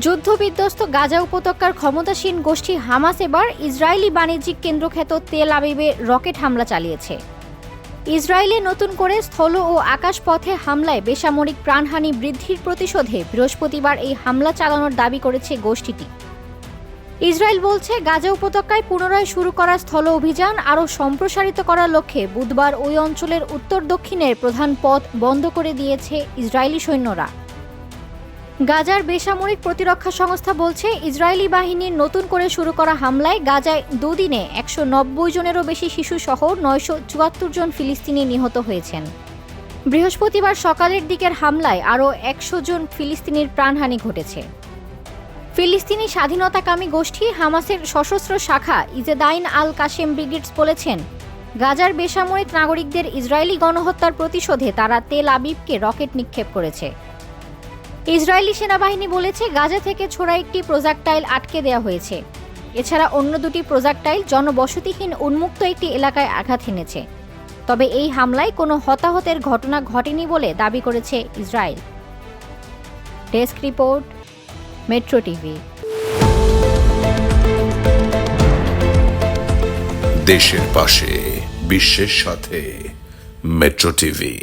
যুদ্ধবিধ্বস্ত গাজা উপত্যকার ক্ষমতাসীন গোষ্ঠী হামাস এবার ইসরায়েলি বাণিজ্যিক কেন্দ্রখ্যাত তেল আবিবে রকেট হামলা চালিয়েছে। ইসরায়েলে নতুন করে স্থল ও আকাশপথে হামলায় বেসামরিক প্রাণহানি বৃদ্ধির প্রতিশোধে বৃহস্পতিবার এই হামলা চালানোর দাবি করেছে গোষ্ঠীটি। ইসরায়েল বলছে, গাজা উপত্যকায় পুনরায় শুরু করা স্থল অভিযান আরও সম্প্রসারিত করার লক্ষ্যে বুধবার ওই অঞ্চলের উত্তর দক্ষিণের প্রধান পথ বন্ধ করে দিয়েছে ইসরায়েলি সৈন্যরা। গাজার বেসামরিক প্রতিরক্ষা সংস্থা বলছে, ইসরায়েলি বাহিনীর নতুন করে শুরু করা হামলায় গাজায় দুদিনে একশো নব্বই জনেরও বেশি শিশু সহ নয়শো চুয়াত্তর জন ফিলিস্তিনি নিহত হয়েছেন। বৃহস্পতিবার সকালের দিকের হামলায় আরও একশো জন ফিলিস্তিনির প্রাণহানি ঘটেছে। ফিলিস্তিনি স্বাধীনতাকামী গোষ্ঠী হামাসের সশস্ত্র শাখা ইজেদাইন আল কাশেম ব্রিগেডস বলেছেন, গাজার বেসামরিক নাগরিকদের ইসরায়েলি গণহত্যার প্রতিশোধে তারা তেল আবিবকে রকেট নিক্ষেপ করেছে। ইসরায়েলি সেনাবাহিনী বলেছে গাজা থেকে ছোড়া একটি প্রোজাক্টাইল আটকে দেওয়া হয়েছে। এছাড়া অন্য দুটি প্রোজাক্টাইল জনবসতিহীন উন্মুক্ত একটি এলাকায় আঘাত হেনেছে তবে এই হামলায় কোনো হতাহতের ঘটনা ঘটেনি বলে দাবি করেছে Israel. Desk report, metro TV. দেশের পাশে, বিশ্বের সাথে, মেট্রো টিভি।